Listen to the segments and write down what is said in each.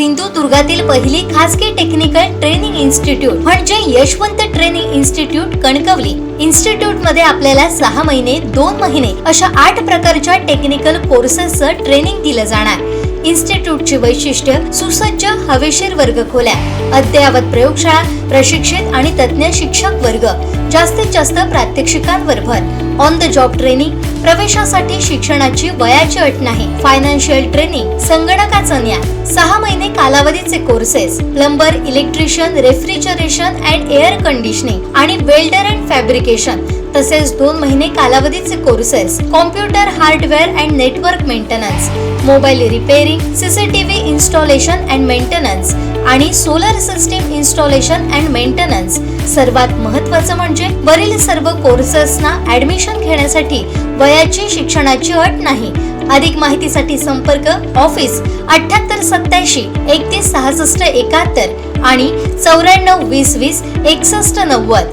सिंधुदुर्गातील पहिली खासगी technical training institute म्हणजे यशवंत ट्रेनिंग इन्स्टिट्यूट कणकवली. इन्स्टिट्यूटमध्ये आपल्याला सहा महिने दोन महिने अशा आठ प्रकारच्या टेक्निकल कोर्सेसचं ट्रेनिंग दिलं जाणार. इन्स्टिट्यूटची वैशिष्ट्य सुसज्ज हवेशीर वर्ग खोल्या अद्ययावत प्रयोगशाळा प्रशिक्षित आणि तज्ज्ञ शिक्षक वर्ग जास्तीत जास्त प्रात्यक्षिकांवर भर. ऑन द जॉब ट्रेनिंग प्रवेशासाठी शिक्षणाची वयाची अट नाही. फायनान्शियल ट्रेनिंग संगणकाचं ज्ञान सहा महिने कालावधीचे courses plumber electrician refrigeration and air conditioning आणि वेल्डर अँड फॅब्रिकेशन तसेच दोन महिने कालावधीचे courses computer hardware and network maintenance mobile repairing CCTV installation and maintenance आणि solar system installation and maintenance सर्वात महत्त्वाचं म्हणजे वरील सर्व कोर्सेसना ऍडमिशन घेण्यासाठी वयाची शिक्षणाची अट नाही. अधिक माहितीसाठी संपर्क ऑफिस अठ्याहत्तर सत्याऐंशी एकतीस सहासष्ट एकाहत्तर आणि चौऱ्याण्णव वीस वीस एकसष्ट नव्वद.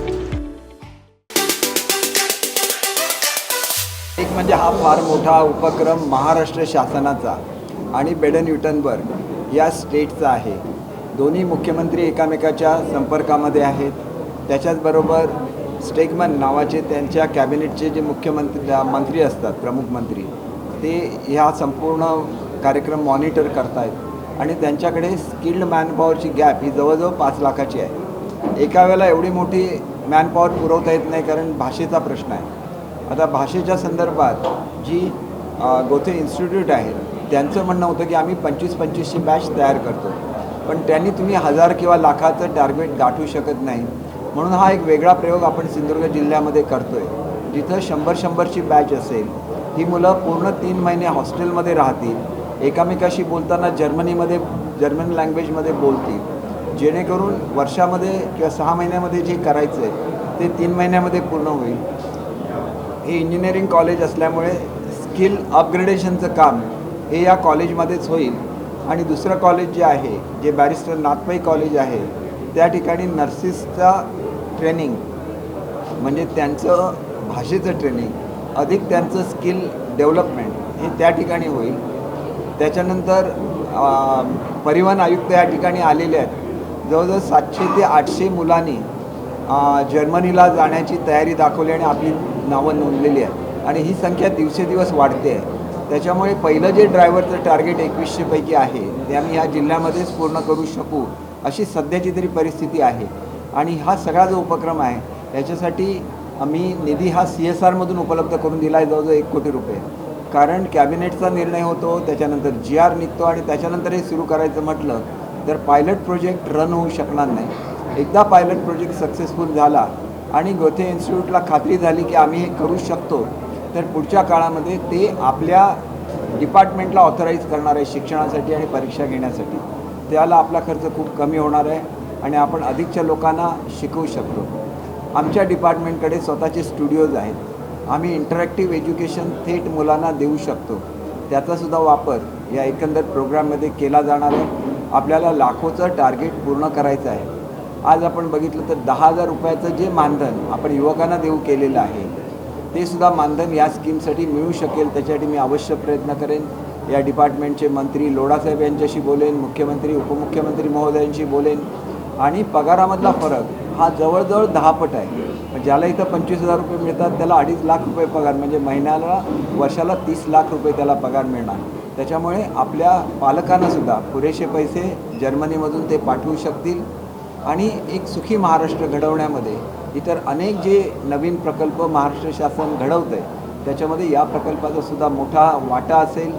एक म्हणजे हा फार मोठा उपक्रम महाराष्ट्र शासनाचा आणि बेडन युटनबर्ग या स्टेटचा आहे. दोन्ही मुख्यमंत्री एकामेकाच्या संपर्कामध्ये आहेत. त्याच्याचबरोबर स्टेगमन नावाचे त्यांच्या कॅबिनेटचे जे मुख्यमंत्री मंत्री असतात प्रमुख मंत्री ते ह्या संपूर्ण कार्यक्रम मॉनिटर करतायत. आणि त्यांच्याकडे स्किल्ड मॅनपॉवरची गॅप ही जवळजवळ पाच लाखाची आहे. एका वेळेला एवढी मोठी मॅनपॉवर पुरवता येत नाही कारण भाषेचा प्रश्न आहे. आता भाषेच्या संदर्भात जी गोथे इन्स्टिट्यूट आहे त्यांचं म्हणणं होतं की आम्ही पंचवीस पंचवीसची बॅच तयार करतो. पण त्यांनी तुम्ही हजार किंवा लाखाचं टार्गेट गाठू शकत नाही. म्हणून हा एक वेगळा प्रयोग आपण सिंधुदुर्ग जिल्ह्यामध्ये करतो आहे जिथं शंभर शंभरची बॅच असेल ही मुलं पूर्ण तीन महिने हॉस्टेलमध्ये राहतील एकामेकाशी बोलताना जर्मनीमध्ये जर्मन लँग्वेजमध्ये बोलतील. जेणेकरून वर्षामध्ये किंवा सहा महिन्यामध्ये जे करायचं आहे ते तीन महिन्यामध्ये पूर्ण होईल. हे इंजिनिअरिंग कॉलेज असल्यामुळे स्किल अपग्रेडेशनचं काम हे या कॉलेजमध्येच होईल. आणि दुसरं कॉलेज जे आहे जे बॅरिस्टर नाथपाई कॉलेज आहे त्या ठिकाणी नर्सिसचा ट्रेनिंग म्हणजे त्यांचं भाषेचं ट्रेनिंग अधिक त्यांचं स्किल डेव्हलपमेंट हे त्या ठिकाणी होईल. त्याच्यानंतर परिवहन आयुक्त या ठिकाणी आलेले आहेत. जवळजवळ सातशे ते आठशे मुलांनी जर्मनीला जाण्याची तयारी दाखवली आणि आपली नावं नोंदलेली आहे आणि ही संख्या दिवसेदिवस वाढते आहे. त्याच्यामुळे पहिलं जे ड्रायव्हरचं टार्गेट एकवीसशेपैकी आहे ते आम्ही ह्या जिल्ह्यामध्येच पूर्ण करू शकू अशी सध्याची तरी परिस्थिती आहे. आणि हा सगळा जो उपक्रम आहे याच्यासाठी आम्ही निधी हा सी एस आरमधून उपलब्ध करून दिला आहे जवळजवळ एक कोटी रुपये. कारण कॅबिनेटचा निर्णय होतो त्याच्यानंतर जी आर निघतो आणि त्याच्यानंतर हे सुरू करायचं म्हटलं तर पायलट प्रोजेक्ट रन होऊ शकणार नाही. एकदा पायलट प्रोजेक्ट सक्सेसफुल झाला आणि गोथे इन्स्टिट्यूटला खात्री झाली की आम्ही हे करू शकतो तर पुढच्या काळामध्ये ते आपल्या डिपार्टमेंटला ऑथराईज करणार आहे शिक्षणासाठी आणि परीक्षा घेण्यासाठी. त्याला आपला खर्च खूप कमी होणार आहे. आणि आपण अधिकच्या लोकांना शिकवू शकतो आमच्या डिपार्टमेंटकडे स्वतःचे स्टुडिओज आहेत. आम्ही इंटरॅक्टिव्ह एज्युकेशन थेट मुलांना देऊ शकतो. त्याचासुद्धा वापर या एकंदर प्रोग्राममध्ये केला जाणार आहे. आपल्याला लाखोचं टार्गेट पूर्ण करायचं आहे. आज आपण बघितलं तर दहा हजार रुपयाचं जे मानधन आपण युवकांना देऊ केलेलं आहे ते सुद्धा मानधन या स्कीमसाठी मिळू शकेल त्याच्यासाठी मी अवश्य प्रयत्न करेन. या डिपार्टमेंटचे मंत्री लोढासाहेब यांच्याशी बोलेन मुख्यमंत्री उपमुख्यमंत्री महोदयांशी बोलेन. आणि पगारामधला फरक हा जवळजवळ दहा पट आहे. ज्याला इथं पंचवीस हजार रुपये मिळतात त्याला अडीच लाख रुपये पगार म्हणजे महिन्याला वर्षाला तीस लाख रुपये त्याला पगार मिळणार. त्याच्यामुळे आपल्या पालकांनासुद्धा पुरेसे पैसे जर्मनीमधून ते पाठवू शकतील. आणि एक सुखी महाराष्ट्र घडवण्यामध्ये इतर अनेक जे नवीन प्रकल्प महाराष्ट्र शासन घडवतं आहे त्याच्यामध्ये या प्रकल्पाचा सुद्धा मोठा वाटा असेल.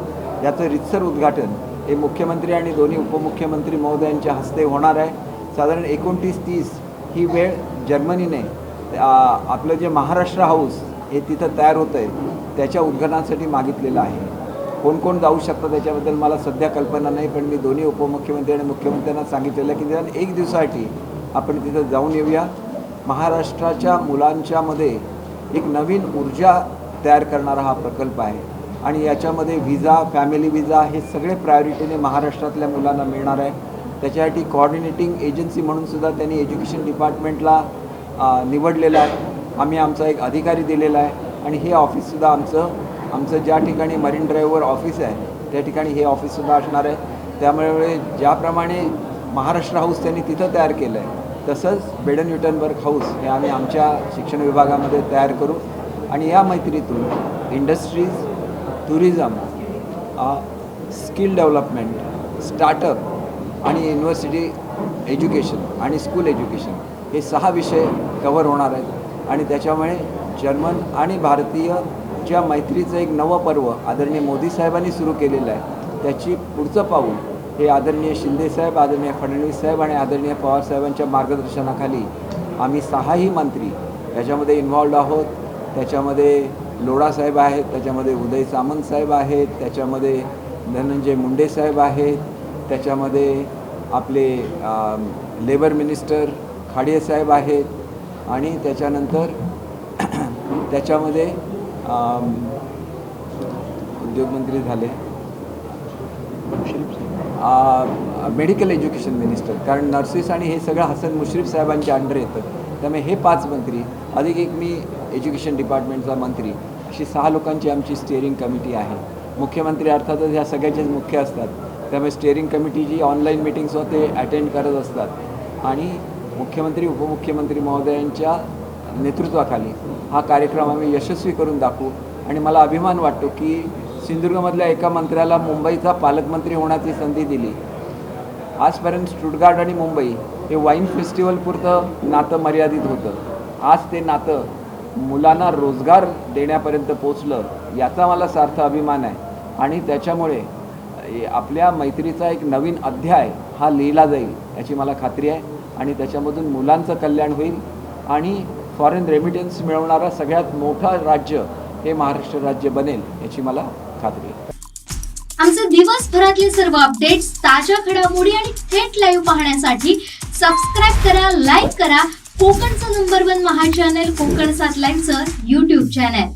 याचं रितसर उद्घाटन हे मुख्यमंत्री आणि दोन्ही उपमुख्यमंत्री महोदयांच्या हस्ते होणार आहे. साधारण एकोणतीस तीस ही वेळ जर्मनीने आपलं जे महाराष्ट्र हाऊस हे तिथं तयार होतं आहे त्याच्या उद्घाटनासाठी मागितलेलं आहे. कोण कोण जाऊ शकतं त्याच्याबद्दल मला सध्या कल्पना नाही पण मी दोन्ही उपमुख्यमंत्री आणि मुख्यमंत्र्यांना सांगितलेलं आहे की निदान एक दिवसासाठी आपण तिथं जाऊन येऊया. महाराष्ट्राच्या मुलांच्यामध्ये एक नवीन ऊर्जा तयार करणारा हा प्रकल्प आहे आणि याच्यामध्ये व्हिजा फॅमिली व्हिजा हे सगळे प्रायोरिटीने महाराष्ट्रातल्या मुलांना मिळणार आहे. त्याच्यासाठी कॉर्डिनेटिंग एजन्सी म्हणून सुद्धा त्यांनी एज्युकेशन डिपार्टमेंटला निवडलेला निवडलेलं आहे. आम्ही आमचा एक अधिकारी दिलेला आहे. आणि हे ऑफिससुद्धा आमचं आमचं ज्या ठिकाणी मरीन ड्राईव्हवर ऑफिस आहे त्या ठिकाणी हे ऑफिससुद्धा असणार आहे. त्यामुळे ज्याप्रमाणे महाराष्ट्र हाऊस त्यांनी तिथं तयार केलं आहे तसंच बेडन युटनबर्ग हाऊस हे आम्ही आमच्या शिक्षण विभागामध्ये तयार करू. आणि या मैत्रीतून industries tourism skill development startup आणि युनिव्हर्सिटी एज्युकेशन आणि स्कूल एज्युकेशन हे सहा विषय कवर होणार आहेत. आणि त्याच्यामुळे जर्मन आणि भारतीय ज्या मैत्रीचं एक नवं पर्व आदरणीय मोदी साहेबांनी सुरू केलेलं आहे. त्याची पुढचं पाऊल हे आदरणीय शिंदेसाहेब आदरणीय फडणवीस साहेब आणि आदरणीय पवार साहेबांच्या मार्गदर्शनाखाली आम्ही सहाही मंत्री याच्यामध्ये इन्व्हॉल्ड आहोत. त्याच्यामध्ये लोढा साहेब आहेत त्याच्यामध्ये उदय सामंत साहेब आहेत त्याच्यामध्ये धनंजय मुंडे साहेब आहेत त्याच्यामध्ये आपले लेबर मिनिस्टर खाडिये साहेब आहेत आणि त्याच्यानंतर त्याच्यामध्ये उद्योगमंत्री झाले. मेडिकल एज्युकेशन मिनिस्टर कारण नर्सेस आणि हे सगळं हसन मुश्रीफ साहेबांच्या अंडर येतं. त्यामुळे हे पाच मंत्री अधिक एक मी एज्युकेशन डिपार्टमेंटचा मंत्री अशी सहा लोकांची आमची स्टिअरिंग कमिटी आहे. मुख्यमंत्री अर्थातच ह्या सगळ्याचेच मुख्य असतात. त्यामुळे स्टेअरिंग कमिटी जी ऑनलाईन मिटिंग्स होते अटेंड करत असतात. आणि मुख्यमंत्री उपमुख्यमंत्री महोदयांच्या नेतृत्वाखाली हा कार्यक्रम आम्ही यशस्वी करून दाखवू. आणि मला अभिमान वाटतो की सिंधुदुर्गमधल्या एका मंत्र्याला मुंबईचा पालकमंत्री होण्याची संधी दिली. आजपर्यंत स्टुटगार्ड आणि मुंबई हे वाईन फेस्टिवलपुरतं नातं मर्यादित होतं. आज ते नातं मुलांना रोजगार देण्यापर्यंत पोचलं याचा मला सार्थ अभिमान आहे. आणि त्याच्यामुळे आपल्या मैत्रीचा एक नवीन अध्याय हा लिहिला जाईल याची मला खात्री आहे. आणि त्याच्यामधून मुलांचं कल्याण होईल आणि फॉरेन रेमिटन्स मिळवणारा सगळ्यात मोठा राज्य हे महाराष्ट्र राज्य बनेल याची मला खात्री आहे. आमचे दिवसभरातले सर्व अपडेट्स ताज्या घडामोडी आणि थेट लाईव्ह पाहण्यासाठी सबस्क्राईब करा लाईक करा. कोकणचं नंबर वन महा चॅनल कोकण सात लाईव्हचं युट्यूब चॅनल